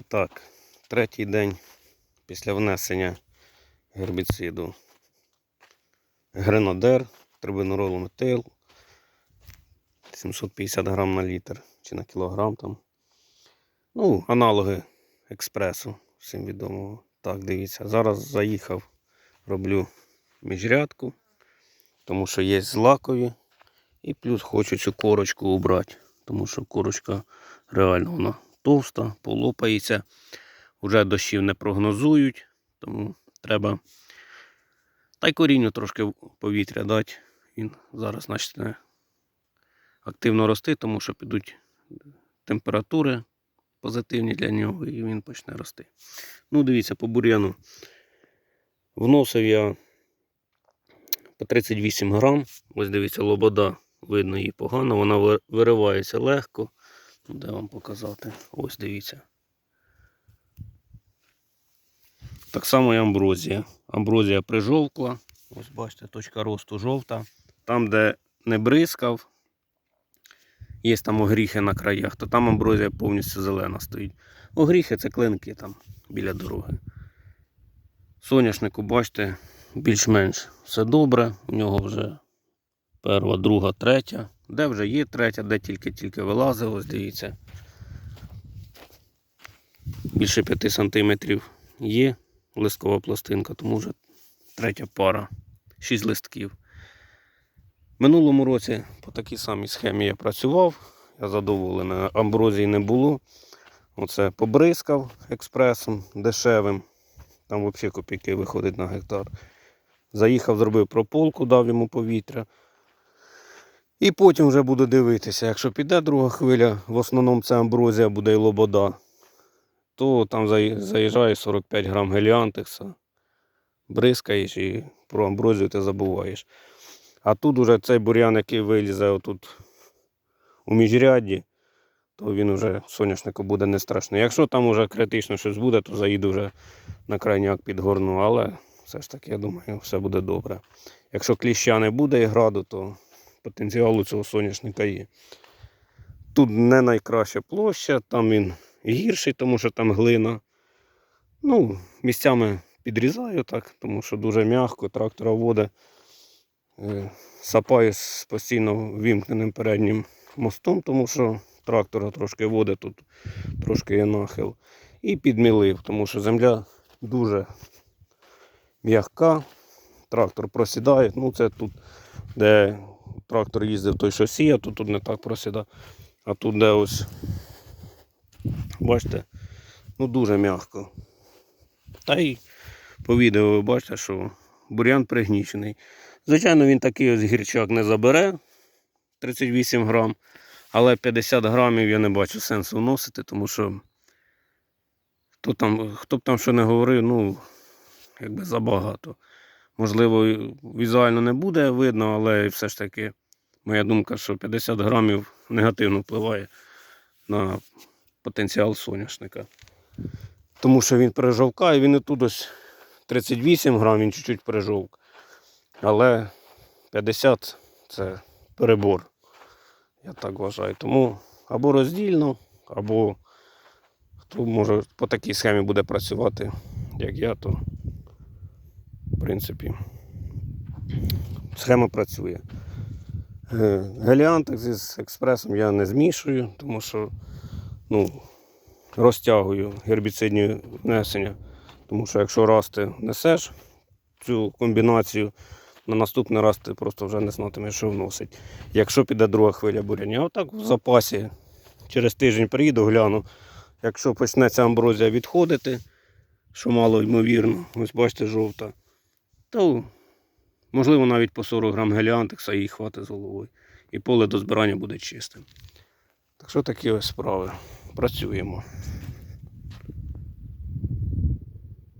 І так, третій день після внесення гербіциду Гренадер, трибинорол метил 750 грам на літр чи на кілограм там. Ну, аналоги експресу, всім відомого. Так, дивіться. Зараз заїхав, роблю міжрядку, тому що є злакові. І плюс хочу цю корочку убрати, тому що корочка реально вона товста, полопається. Уже дощів не прогнозують, тому треба та й корінню трошки повітря дати. Він зараз почне активно рости, тому що підуть температури позитивні для нього, і він почне рости. Ну, дивіться, по бур'яну. Вносив я по 38 грам. Ось дивіться, лобода, видно її погано, вона виривається легко. Ну, Де вам показати? Ось дивіться. Так само і амброзія. Амброзія прижовкла. Ось бачите, точка росту жовта. Там, де не бризкав, є там огріхи на краях, то там амброзія повністю зелена стоїть. Огріхи це клинки там біля дороги. Соняшнику, бачите, більш-менш все добре. У нього вже перша, друга, третя. Де вже є третя, де тільки-тільки вилазило, ось дивіться. Більше 5 см є листкова пластинка, тому вже третя пара, 6 листків. Минулому році по такій самій схемі я працював, я задоволений, амброзії не було. Оце побризкав експресом дешевим. Там взагалі копійки виходить на гектар. Заїхав, зробив прополку, дав йому повітря. І потім вже буду дивитися, якщо піде друга хвиля, в основному це амброзія буде і лобода, то там заїжджає 45 грам геліантекса, бризкаєш і про амброзію ти забуваєш. А тут уже цей бур'ян, який вилізе отут у міжрядді, то він вже соняшнику буде не страшно. Якщо там уже критично щось буде, то заїду вже на крайняк підгорну, але все ж таки, я думаю, все буде добре. Якщо кліща не буде і граду, то потенціал у цього соняшника є. Тут не найкраща площа, там він гірший, тому що там глина. Ну, місцями підрізаю так, тому що дуже м'яко, трактора воде. Е, Сапаю з постійно вімкненим переднім мостом, тому що трактора трошки воде, тут трошки є нахил. І підмілив, тому що земля дуже м'яка, трактор просідає. Ну, це тут, де трактор їздив той, що сіяв, то тут не так просідає. А тут, де ось, бачите, ну дуже м'яко. Та й по відео ви бачите, що бур'ян пригнічений. Звичайно, він такий ось гірчак не забере 38 грам, але 50 грамів я не бачу сенсу вносити, тому що хто, там, хто б там що не говорив, ну, якби забагато. Можливо, візуально не буде видно, але все ж таки моя думка, що 50 грамів негативно впливає на потенціал соняшника. Тому що він пережовкає, він і тут ось 38 грам, він чуть-чуть пережовк. Але 50 це перебор. Я так вважаю. Тому або роздільно, або хто може по такій схемі буде працювати, як я, то в принципі схема працює. Е, Геліантик з експресом я не змішую, тому що ну, розтягую гербіцидні внесення. Тому що якщо раз ти несеш цю комбінацію, на наступний раз ти просто вже не знатимеш, що вносить. Якщо піде друга хвиля буряння, отак в запасі через тиждень приїду, гляну. Якщо почнеться амброзія відходити, що мало ймовірно, ось бачите, жовта, то можливо навіть по 40 грам геліантекса їй хватить з головою. І поле до збирання буде чистим. Так що такі ось справи. Працюємо.